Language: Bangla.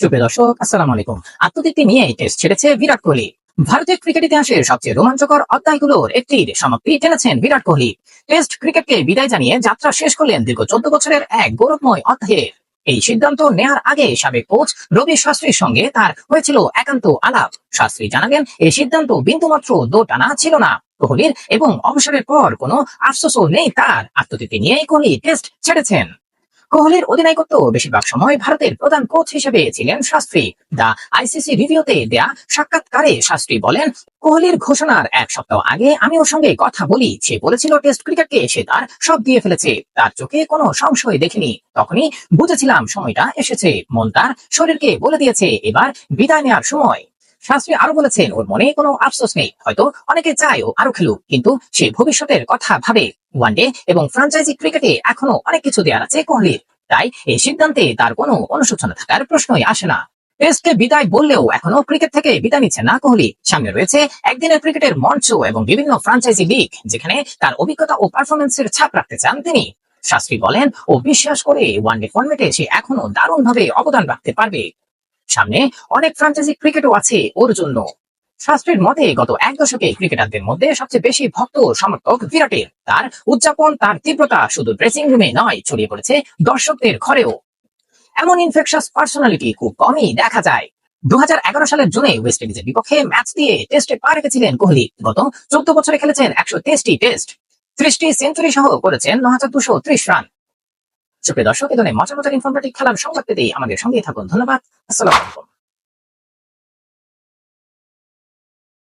সুপ্রিয় দর্শক, আসসালামু আলাইকুম। টেস্ট ছেড়েছে বিরাট কোহলি। ক্রিকেট ইতিহাসের সবচেয়ে রোমাঞ্চকর অধ্যায়গুলোর একটির সমাপ্তি টেনেছেন বিরাট কোহলি। টেস্ট ক্রিকেটকে বিদায় জানিয়ে যাত্রা শেষ করলেন দীর্ঘ চোদ্দ বছরের এক গৌরবময় অধ্যায়ের। এই সিদ্ধান্ত নেয়ার আগে সাবেক কোচ রবি শাস্ত্রীর সঙ্গে তার হয়েছিল একান্ত আলাপ। শাস্ত্রী জানালেন, এই সিদ্ধান্ত বিন্দুমাত্র দোটানা ছিল না কোহলির এবং অবসরের পর কোনো আফসোসও নেই তার। আত্মতৃপ্তি নিয়েই কোহলি টেস্ট ছেড়েছেন। কোহলির অধিনায়কত্ব বেশিরভাগ সময় ভারতের প্রধান কোচ হিসেবে ছিলেন শাস্ত্রী। দা আইসিসি রিভিউতে দেয়া সাক্ষাৎকারে শাস্ত্রী বলেন, কোহলির ঘোষণার এক সপ্তাহ আগে আমি ওর সঙ্গে কথা বলি, সে বলেছিল টেস্ট ক্রিকেটকে সে তার সব দিয়ে ফেলেছে, তার চোখে কোনো সংশয় দেখিনি। তখনই বুঝেছিলাম সময়টা এসেছে, মন তার শরীরকে বলে দিয়েছে, এবার বিদায় নেওয়ার সময়। শাস্ত্রী আরও বলেছেন, ওর মনে কোনো আফসোস নেই। হয়তো অনেকে চায় ও আরও খেলুক, কিন্তু সে ভবিষ্যতের কথা ভাবে। ওয়ানডে এবং ফ্রাঞ্চাইজি ক্রিকেটে এখনও অনেক কিছু দেওয়ার আছে কোহলির। তাই এই সিদ্ধান্তে তার কোনো অনুশোচনা থাকার প্রশ্নই আসে না। টেস্টে বিদায় বললেও এখনও ক্রিকেট থেকে বিদায় নিচ্ছে না কোহলি। সামনে রয়েছে একদিনের ক্রিকেটের মঞ্চ এবং বিভিন্ন ফ্রাঞ্চাইজি লিগ যেখানে তার অভিজ্ঞতা ও পারফরমেন্সের ছাপ রাখতে চান তিনি। শাস্ত্রী বলেন, ও বিশ্বাস করে ওয়ানডে ফর্মেটে সে এখনও দারুণ ভাবে অবদান রাখতে পারবে। সামনে অনেক ফ্রাঞ্চাইজি ক্রিকেটও আছে ওর জন্য। শাস্ত্রীর মতে, গত এক দশকে ক্রিকেটারদের মধ্যে সবচেয়ে বেশি ভক্ত সমর্থক বিরাটের। তার উদযাপন, তার তীব্রতা শুধু ড্রেসিং রুমে নয়, ছড়িয়ে পড়েছে দর্শকদের ঘরেও। এমন ইনফেকশাস পার্সোনালিটি খুব কমই দেখা যায়। দু হাজার এগারো সালের জুনে ওয়েস্ট ইন্ডিজের বিপক্ষে ম্যাচ দিয়ে টেস্টে পা রেখেছিলেন কোহলি, গত চোদ্দ বছরে খেলেছেন একশো তেইশটি টেস্ট ত্রিশটি সেঞ্চুরি সহ করেছেন ন দুশো ত্রিশ রান সুপ্রিয় দর্শক, এ ধরনের মজার মজার ইনফরমেটিভ খেলার সংবাদ পেতেই আমাদের সঙ্গে থাকুন। ধন্যবাদ। আসসালাম আলাইকুম।